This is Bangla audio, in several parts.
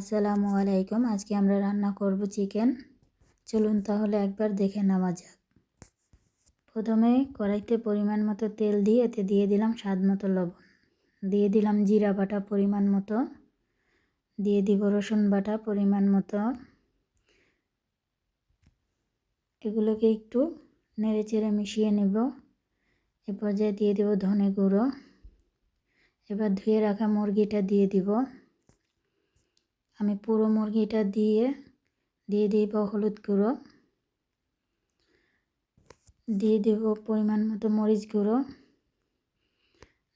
আসসালামু আলাইকুম। আজকে আমরা রান্না করব চিকেন। চলুন তাহলে একবার দেখে নেওয়া যাক। প্রথমে কড়াইতে পরিমাণ মতো তেল দিয়ে এতে দিয়ে দিলাম স্বাদ মতো লবণ। দিয়ে দিলাম জিরা বাটা পরিমাণ মতো। দিয়ে দিব রসুন বাটা পরিমাণ মতো। এগুলোকে একটু নেড়ে চেড়ে মিশিয়ে নেব। এ পর্যায়ে দিয়ে দেব ধনে গুঁড়ো। এবার ধুয়ে রাখা মুরগিটা দিয়ে দিব। আমি পুরো মুরগিটা দিয়ে দিয়ে দিব হলুদ গুঁড়ো। দিয়ে দেব পরিমাণ মতো মরিচ গুঁড়ো।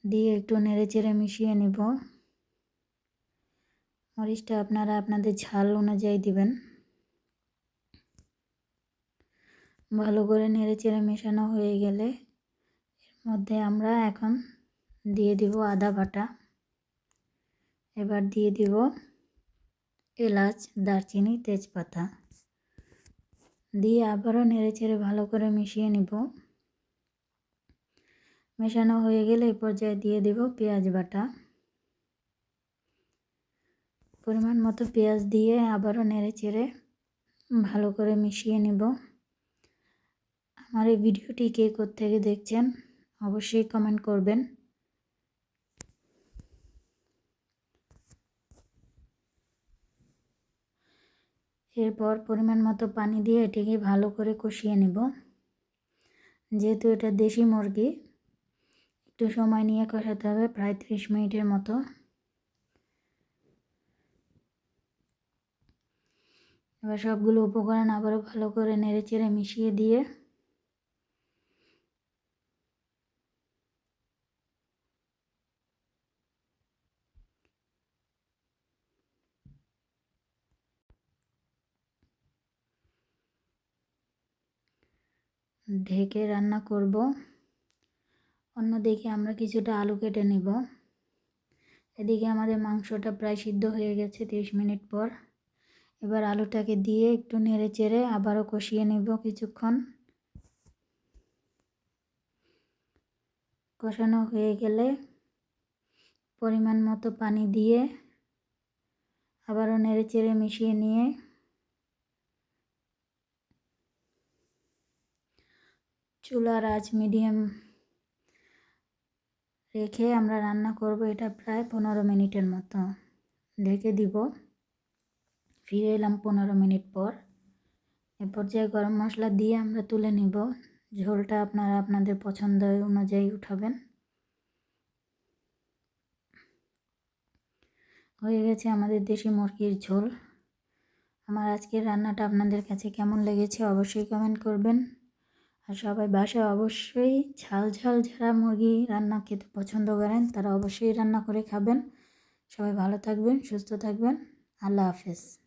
দিয়ে একটু নেড়ে চেড়ে মিশিয়ে নেব। মরিচটা আপনারা আপনাদের ঝাল অনুযায়ী দিবেন। ভালো করে নেড়ে চেড়ে মেশানো হয়ে গেলে এর মধ্যে আমরা এখন দিয়ে দিব আদা বাটা। এবার দিয়ে দিব এলাচ, দারচিনি, তেজপাতা দিয়ে আবারও নেড়ে চেড়ে ভালো করে মিশিয়ে নিব। মেশানো হয়ে গেলে এই পর্যায়ে দিয়ে দেব পেঁয়াজ বাটা। পরিমাণ মতো পেঁয়াজ দিয়ে আবারও নেড়ে চেড়ে ভালো করে মিশিয়ে নেব। আমার এই ভিডিওটি কে থেকে দেখছেন অবশ্যই কমেন্ট করবেন। এরপর পরিমাণ মতো পানি দিয়ে এটিকে ভালো করে কষিয়ে নেব। যেহেতু এটা দেশি মুরগি, একটু সময় নিয়ে কষাতে হবে, প্রায় ত্রিশ মিনিটের মতো। এবার সবগুলো উপকরণ আবারও ভালো করে নেড়ে চেড়ে মিশিয়ে দিয়ে ঢেকে রান্না করব। অন্যদিকে আমরা কিছুটা আলু কেটে নেব। এদিকে আমাদের মাংসটা প্রায় সিদ্ধ হয়ে গেছে তিরিশ মিনিট পর। এবার আলুটাকে দিয়ে একটু নেড়ে চেড়ে আবারও কষিয়ে নেব কিছুক্ষণ। কষানো হয়ে গেলে পরিমাণ মতো পানি দিয়ে আবারও নেড়ে চেড়ে মিশিয়ে নিয়ে চুলার আঁচ মিডিয়াম রেখে আমরা রান্না করব এটা প্রায় পনেরো মিনিটের মতো। ঢেকে দিব। ফিরে এলাম পনেরো মিনিট পর। এ পর্যায়ে গরম মশলা দিয়ে আমরা তুলে নিব। ঝোলটা আপনারা আপনাদের পছন্দ অনুযায়ী উঠাবেন। হয়ে গেছে আমাদের দেশি মুরগির ঝোল। আমার আজকের রান্নাটা আপনাদের কাছে কেমন লেগেছে অবশ্যই কমেন্ট করবেন। আর সবাই বাসায় অবশ্যই ঝাল ঝাল যারা মুরগি রান্না খেতে পছন্দ করেন, তারা অবশ্যই রান্না করে খাবেন। সবাই ভালো থাকবেন, সুস্থ থাকবেন। আল্লাহ হাফেজ।